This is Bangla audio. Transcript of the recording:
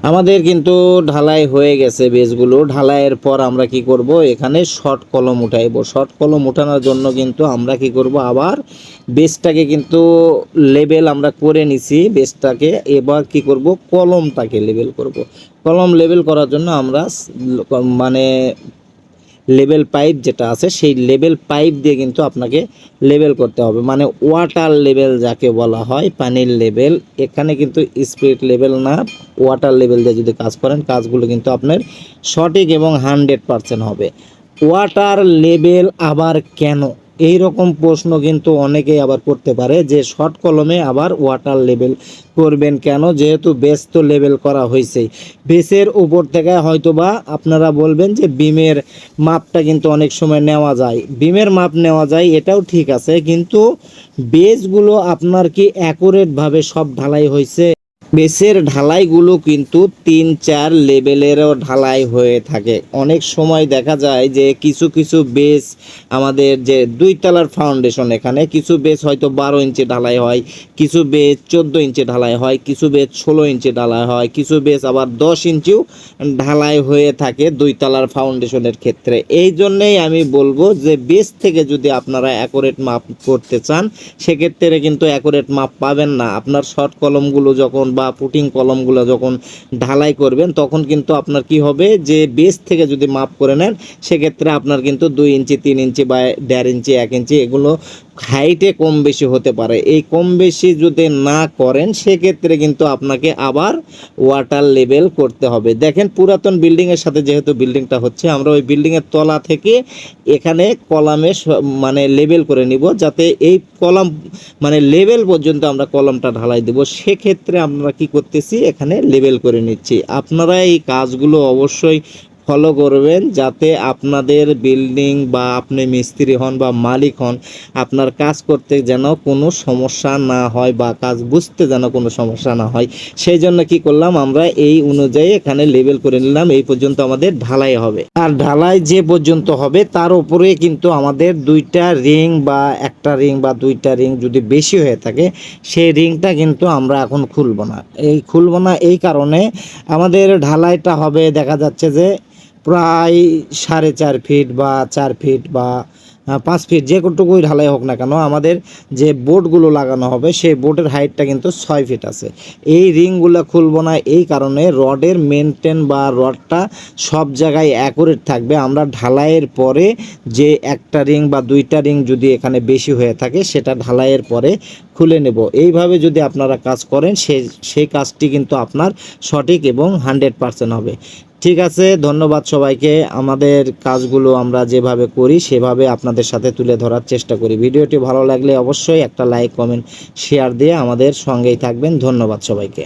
আমাদের কিন্তু ঢালাই হয়ে গেছে বেজগুলো ঢালাইয়ের পর আমরা কি করব? এখানে শর্ট কলম উঠাইব। শর্ট কলম উঠানোর জন্য কিন্তু আমরা কি করব? আবার বেসটাকে কিন্তু লেবেল আমরা করে নিছি বেসটাকে। এবার কি করব? কলমটাকে লেবেল করব। কলম লেবেল করার জন্য আমরা মানে লেভেল পাইপ যেটা আছে, সেই লেবেল পাইপ দিয়ে কিন্তু আপনাকে লেবেল করতে হবে। মানে ওয়াটার লেবেল যাকে বলা হয়, পানির লেবেল। এখানে কিন্তু স্পিড লেবেল না, ওয়াটার লেবেল দিয়ে যদি কাজ করেন, কাজগুলো কিন্তু আপনার সঠিক এবং হান্ড্রেড পারসেন্ট হবে। ওয়াটার লেবেল আবার কেন? এই রকম প্রশ্ন কিন্তু অনেকেই আবার করতে পারে যে শর্ট কলমে আবার ওয়াটার লেভেল করবেন কেন? যেহেতু বেস তো লেভেল করা হয়েছে। বেসের উপর থেকে হয়তোবা আপনারা বলবেন যে বিমের মাপটা কিন্তু অনেক সময় নেওয়া যায়। বিমের মাপ নেওয়া যায়, এটাও ঠিক আছে, কিন্তু বেসগুলো আপনার কি অ্যাকুরেটভাবে সব ঢালাই হয়েছে? বেসের ঢালাইগুলো কিন্তু তিন চার লেভেলেরও ঢালাই হয়ে থাকে। অনেক সময় দেখা যায় যে কিছু কিছু বেস আমাদের যে দুই তলার ফাউন্ডেশন এখানে, কিছু বেস হয়তো বারো ইঞ্চি ঢালাই হয়, কিছু বেস চোদ্দ ইঞ্চি ঢালাই হয়, কিছু বেস ষোলো ইঞ্চি ঢালাই হয়, কিছু বেস আবার দশ ইঞ্চিও ঢালাই হয়ে থাকে দুই তলার ফাউন্ডেশনের ক্ষেত্রে। এই জন্যেই আমি বলব যে বেস থেকে যদি আপনারা অ্যাকুরেট মাপ করতে চান, সেক্ষেত্রে কিন্তু অ্যাকুরেট মাপ পাবেন না। আপনার শর্ট কলমগুলো যখন বা পুটিং কলমগুলো যখন ঢালাই করবেন, তখন কিন্তু আপনার কি হবে? যে বেস থেকে যদি মাপ করে নেন, সেক্ষেত্রে আপনার কিন্তু দুই ইঞ্চি, তিন ইঞ্চি বা দেড় ইঞ্চি, এক ইঞ্চি এগুলো হাইটে কম বেশি হতে পারে। এই কম বেশি যদি না করেন, সেক্ষেত্রে কিন্তু আপনাকে আবার ওয়াটার লেভেল করতে হবে। দেখেন পুরাতন বিল্ডিংয়ের সাথে যেহেতু বিল্ডিংটা হচ্ছে, আমরা ওই বিল্ডিংয়ের তলা থেকে এখানে কলামে মানে লেবেল করে নিব, যাতে এই কলাম মানে লেভেল পর্যন্ত আমরা কলমটা ঢালাই দেব। সেক্ষেত্রে আমরা কি করতেছি, এখানে লেবেল করে নিচ্ছি। আপনারা এই কাজগুলো অবশ্যই ফলো করবেন যাতে আপনাদের বিল্ডিং বা আপনি মিস্ত্রি হন বা মালিক হন, আপনার কাজ করতে যেন কোনো সমস্যা না হয় বা কাজ বুঝতে যেন কোনো সমস্যা না হয়। সেই জন্য কি করলাম, আমরা এই অনুযায়ী এখানে লেবেল করে নিলাম, এই পর্যন্ত আমাদের ঢালাই হবে। আর ঢালাই যে পর্যন্ত হবে, তার উপরে কিন্তু আমাদের দুইটা রিং বা একটা রিং বা দুইটা রিং যদি বেশি হয়ে থাকে, সেই রিংটা কিন্তু আমরা এখন খুলবো না। এই খুলবো না এই কারণে আমাদের ঢালাইটা হবে, দেখা যাচ্ছে যে প্রায় সাড়ে চার ফিট বা চার ফিট বা পাঁচ ফিট যে কতটুকুই ঢালাই হোক না কেন, আমাদের যে বোর্ডগুলো লাগানো হবে, সেই বোর্ডের হাইটটা কিন্তু ছয় ফিট আছে। এই রিংগুলো খুলবো না, এই কারণে রডের মেনটেন বা রডটা সব জায়গায় অ্যাকুরেট থাকবে। আমরা ঢালাইয়ের পরে যে একটা রিং বা দুইটা রিং যদি এখানে বেশি হয়ে থাকে, সেটা ঢালাইয়ের পরে খুলে নেব। এইভাবে যদি আপনারা কাজ করেন সেই সেই কাজটি কিন্তু আপনার সঠিক এবং হান্ড্রেড পারসেন্ট হবে। ঠিক আছে, ধন্যবাদ সবাইকে। আমাদের কাজগুলো আমরা যেভাবে করি, সেভাবে আপনাদের সাথে তুলে ধরার চেষ্টা করি। ভিডিওটি ভালো লাগলে অবশ্যই একটা লাইক, কমেন্ট, শেয়ার দিয়ে আমাদের সঙ্গেই থাকবেন। ধন্যবাদ সবাইকে।